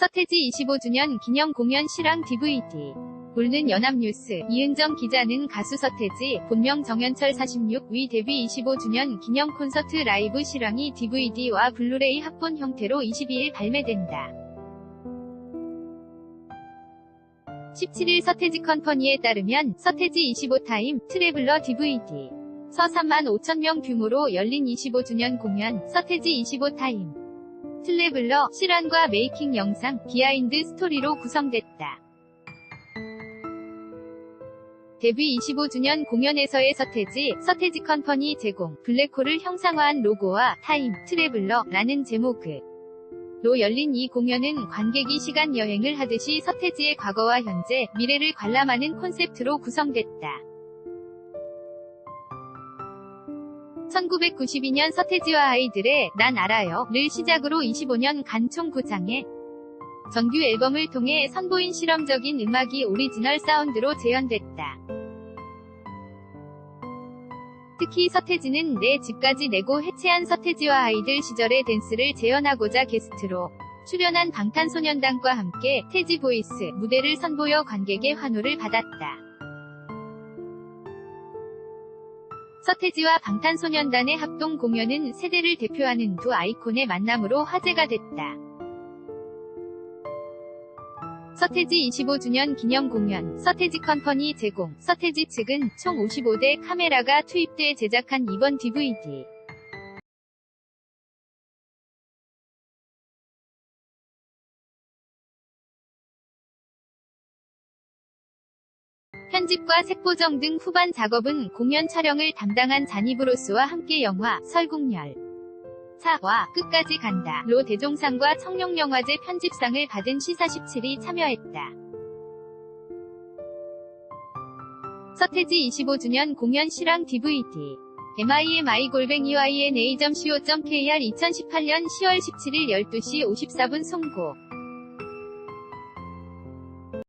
서태지 25주년 기념 공연 실황 DVD. 볼는 연합뉴스, 이은정 기자는 가수 서태지, 본명 정현철 46위 데뷔 25주년 기념 콘서트 라이브 실황이 DVD와 블루레이 합본 형태로 22일 발매된다. 17일 서태지 컴퍼니에 따르면 서태지 25타임 트래블러 DVD 서 3만 5천명 규모로 열린 25주년 공연 서태지 25타임 트래블러 실황과 메이킹 영상 비하인드 스토리로 구성됐다. 데뷔 25주년 공연에서의 서태지, 서태지 컴퍼니 제공, 블랙홀을 형상화한 로고와 타임, 트래블러라는 제목을 로 열린 이 공연은 관객이 시간 여행을 하듯이 서태지의 과거와 현재, 미래를 관람하는 콘셉트로 구성됐다. 1992년 서태지와 아이들의 난 알아요 를 시작으로 25년 간총 9장의 정규 앨범을 통해 선보인 실험적인 음악이 오리지널 사운드로 재현됐다. 특히 서태지는 내 집까지 내고 해체한 서태지와 아이들 시절의 댄스를 재현하고자 게스트로 출연한 방탄소년단과 함께 태지 보이스 무대를 선보여 관객의 환호를 받았다. 서태지와 방탄소년단의 합동 공연은 세대를 대표하는 두 아이콘의 만남으로 화제가 됐다. 서태지 25주년 기념 공연, 서태지 컴퍼니 제공, 서태지 측은 총 55대 카메라가 투입돼 제작한 이번 DVD. 편집과 색보정 등 후반 작업은 공연 촬영을 담당한 자니 브로스와 함께 영화 설국열 사와 끝까지 간다. 로 대종상과 청룡영화제 편집상을 받은 시사 17이 참여했다. 서태지 25주년 공연 실황 DVD mimi-ina.co.kr 2018년 10월 17일 12시 54분 송고